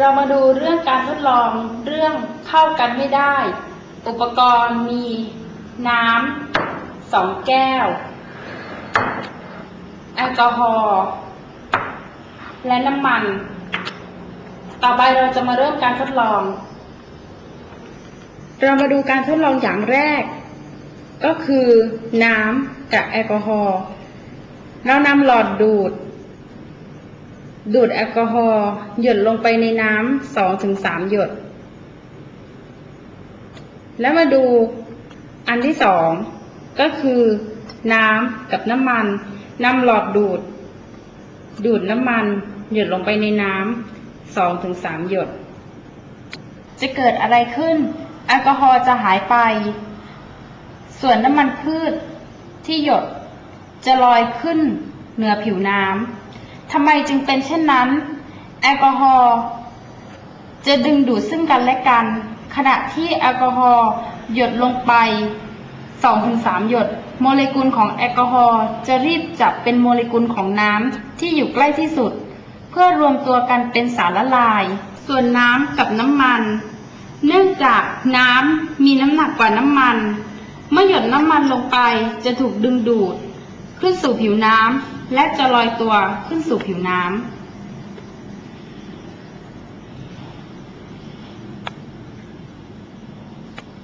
เรามาดูเรื่องการทดลองเรื่องเข้ากันไม่ได้ อุปกรณ์มีน้ำสองแก้ว แอลกอฮอล์และน้ำมัน ต่อไปเราจะมาเริ่มการทดลอง เรามาดูการทดลองอย่างแรก ก็คือน้ำกับแอลกอฮอล์เรานำหลอดดูด ดูดแอลกอฮอล์หยดลงไปในน้ำสองถึงสามหยด แล้วมาดูอันที่สองก็คือน้ำกับน้ำมันนำหลอดดูด ดูดน้ำมัน หยดลงไปในน้ำสองถึงสามหยด จะเกิดอะไรขึ้น แอลกอฮอล์จะหายไป ส่วนน้ำมันพืชที่หยดจะลอยขึ้นเหนือผิวน้ำ ทำไมจึงเป็นเช่นนั้น แอลกอฮอล์จะดึงดูดซึ่งกันและกัน ขณะที่แอลกอฮอล์หยดลงไป 2-3 หยด โมเลกุลของแอลกอฮอล์จะรีบจับเป็นโมเลกุลของน้ำที่อยู่ใกล้ที่สุด เพื่อรวมตัวกันเป็นสารละลาย ส่วนน้ำกับน้ำมัน เนื่องจากน้ำมีน้ำหนักกว่าน้ำมัน เมื่อหยดน้ำมันลงไปจะถูกดึงดูด ขึ้นสู่ผิวน้ำ และจะลอยตัวขึ้นสู่ผิวน้ำ